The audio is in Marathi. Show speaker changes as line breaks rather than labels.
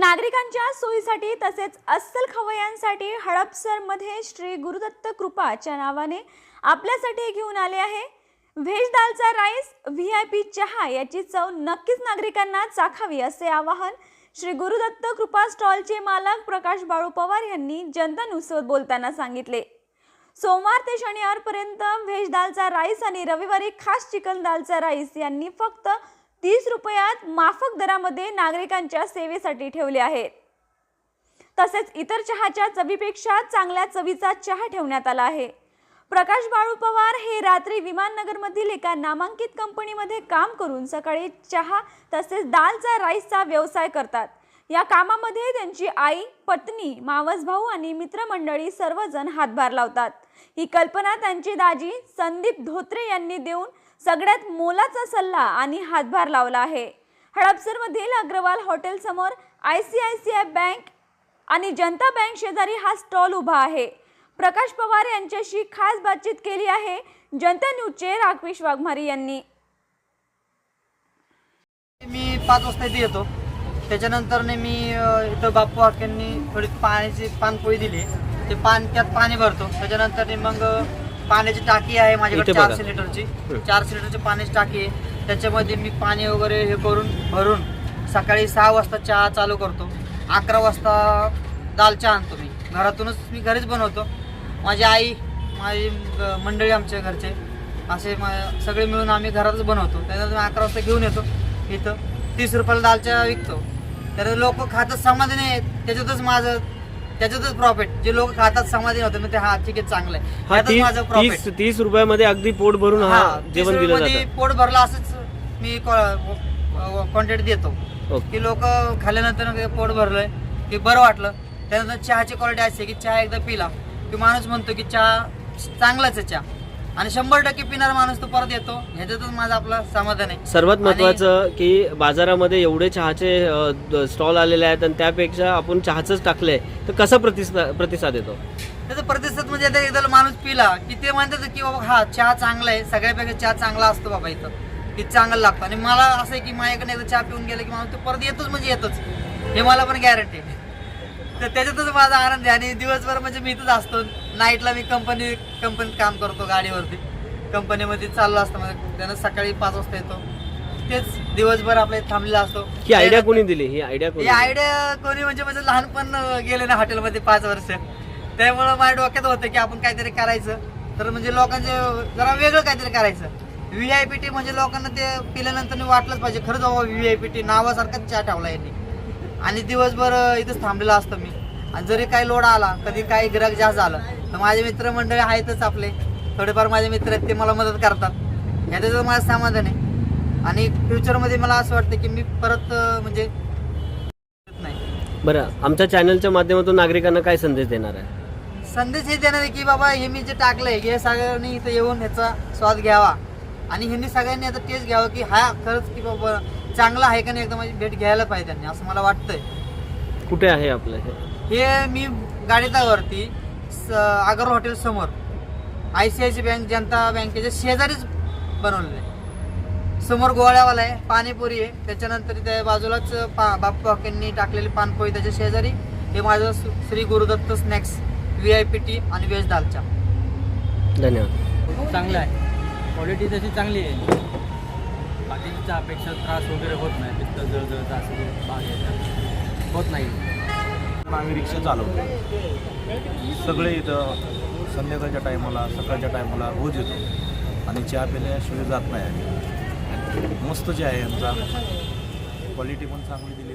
नागरिकांच्या सोयीसाठी तसेच अस्सल खवय्यांसाठी हडपसरमध्ये श्री गुरुदत्त कृपाच्या नावाने आपल्यासाठी घेऊन आले आहे. Veg dalcha rice V I P चहा याची चव नक्कीच नागरिकांना चाखावी असे आवाहन श्री गुरुदत्त कृपा स्टॉलचे मालक प्रकाश बाळू पवार यांनी जनता न्यूजसोबत बोलताना सांगितले. सोमवार ते शनिवारपर्यंत व्हेज दालचा राईस आणि रविवारी खास चिकन दालचा राईस यांनी फक्त तीस रुपयात माफक दरामध्ये नागरिकांच्या सेवेसाठी ठेवले आहेत. तसेच इतर चहाच्या चवीपेक्षा चांगल्या चवीचा चहा ठेवण्यात आला आहे. प्रकाश बाळू पवार हे रात्री विमाननगरमधील एका नामांकित कंपनीमध्ये काम करून सकाळी चहा तसेच दालचा राईसचा व्यवसाय करतात. या कामामध्ये त्यांची आई पत्नी मावस भाऊ आणि मित्रमंडळी सर्वजण हातभार लावतात. ही कल्पना त्यांची दाजी संदीप धोत्रे यांनी देऊन सगळ्यात मोलाचा सल्ला आणि हातभार लावला आहे. हडपसरमधील Agarwal हॉटेलसमोर I C I C I bank आणि जनता बँक शेजारी हा स्टॉल उभा आहे. प्रकाश पवार यांच्याशी खास बातचीत केली आहे जनता न्यूजचे राकेश वाघमारी यांनी.
मी पाच वाजता इथे येतो. त्याच्यानंतर मी इथं बाप्पू वाक्यांनी थोडी पाण्याची पानपोळी दिली. ते पान त्यात पाणी भरतो. त्याच्यानंतर मग पाण्याची टाकी आहे माझ्याकडे
इथे बघा.
चारशे लिटरची चारशे लिटरची पाण्याची टाकी आहे. त्याच्यामध्ये मी पाणी वगैरे हे करून भरून सकाळी सहा वाजता चहा चालू करतो. अकरा वाजता दाल चहा आणतो मी. घरातूनच मी घरीच बनवतो. माझी आई माझी अ, मंडळी आमच्या घरचे असे मा- सगळे मिळून आम्ही घरातच बनवतो. त्यानंतर मी अकरा वाजता घेऊन येतो. इथं तीस रुपयाला दालच्या विकतो. तर लोक खातात समाधानी आहेत. त्याच्यातच माझं त्याच्यातच प्रॉफिट जे लोक खातात समाधानी होते मग ते हा ठीक आहे चांगलं आहे.
तीस
माझं
तीस
प्रॉफिट
तीस रुपयामध्ये अगदी पोट भरून हा जेवण दिलं
मध्ये
जातं.
पोट भरलं असंच मी क्वांटिटी देतो.
ओके.
की लोक खाल्ल्यानंतर पोट भरलंय की बरं वाटलं. त्यानंतर चहाची क्वालिटी अशी आहे की चहा एकदा पिला की माणूस म्हणतो की चहा चांगलाच आहे चहा. आणि शंभर टक्के पिणारा माणूस तो परत येतो. ह्याच्यातच माझं आपलं समाधान आहे.
सर्वात महत्वाचं की बाजारामध्ये एवढे चहाचे स्टॉल आलेले आहेत आणि त्यापेक्षा आपण चहाच टाकलंय तर कसा प्रतिसाद प्रतिसाद येतो?
त्याचा प्रतिसाद म्हणजे आता एकदा माणूस पिला की ते म्हणतात की बाबा हा चहा चांगला आहे. सगळ्यापेक्षा चहा चांगला असतो बाबा इथं. की चांगला लागतो. आणि मला असं आहे की माझ्याकडे एकदा चहा पिऊन गेला की माणूस तो परत येतोच म्हणजे येतोच. हे मला पण गॅरंटी आहे. तर त्याच्यातच माझा आनंद आहे. आणि दिवसभर म्हणजे मी इथंच असतो. नाईटला मी कंपनी कंपनीत काम करतो गाडीवरती. कंपनीमध्ये चाललो असतो म्हणजे त्यानं सकाळी पाच वाजता येतो. तेच दिवसभर आपल्या थांबलेला असतो.
ही आयडिया कोणी दिली? ही आयडिया कोणी
ही आयडिया कोणी म्हणजे माझं लहानपण गेले ना हॉटेलमध्ये पाच वर्ष. त्यामुळं माझ्या डोक्यात होतं की आपण काहीतरी करायचं. तर म्हणजे लोकांचे जरा वेगळं काहीतरी करायचं. व्ही आय पी टी म्हणजे लोकांना ते पिल्यानंतर वाटलंच पाहिजे खरंच बाबा व्ही आय पी टी नावासारखाच चहा ठेवला यांनी. आणि दिवसभर इथंच थांबलेला असतो मी. आणि जरी काही लोड आला कधी काही ग्राहक जास्त झालं तर माझे मित्रमंडळी आहेतच आपले. थोडेफार माझे मित्र आहेत ते मला मदत करतात. याचं माझं समाधान आहे. आणि फ्युचरमध्ये मला असं वाटतं की मी परत म्हणजे नाही.
बरं आमच्या चॅनलच्या माध्यमातून नागरिकांना काय संदेश देणार आहे?
संदेश हे देणार आहे की बाबा हे मी जे टाकलंय हे सगळ्यांनी इथं येऊन ह्याचा स्वाद घ्यावा. आणि ह्यांनी सगळ्यांनी आता टेस्ट घ्यावं की हा खरंच की बाबा चांगला आहे का नाही एकदा माझी भेट घ्यायला पाहिजे त्यांनी असं मला वाटतंय.
कुठे आहे आपलं हे?
हे मी गाडीतावरती स- आगर हॉटेल समोर. I C I C bank Janata बँकेच्या शेजारीच बनवलेलं आहे. समोर गोवाळ्यावाला आहे पाणीपुरी आहे. त्याच्यानंतर त्या बाजूलाच पा बाप्पू हॉकेंनी टाकलेली पानपोळी त्याच्या शेजारी. हे माझं Shri Gurudatta snacks V I P T आणि व्हेज दालचा.
धन्यवाद.
चांगलं आहे. क्वालिटी तशी चांगली आहे. बाकीच्या अपेक्षा त्रास वगैरे होत नाही. पित्त जळजळचा असं भाग येतात होत नाही.
आम्ही रिक्षा चालवतो. सगळे इथं संध्याकाळच्या टायमाला सकाळच्या टायमाला रोज येतो. आणि चहा पिल्याशिवाय जात नाही आम्ही. मस्त चहा आहे यांचा क्वालिटी पण चांगली दिली.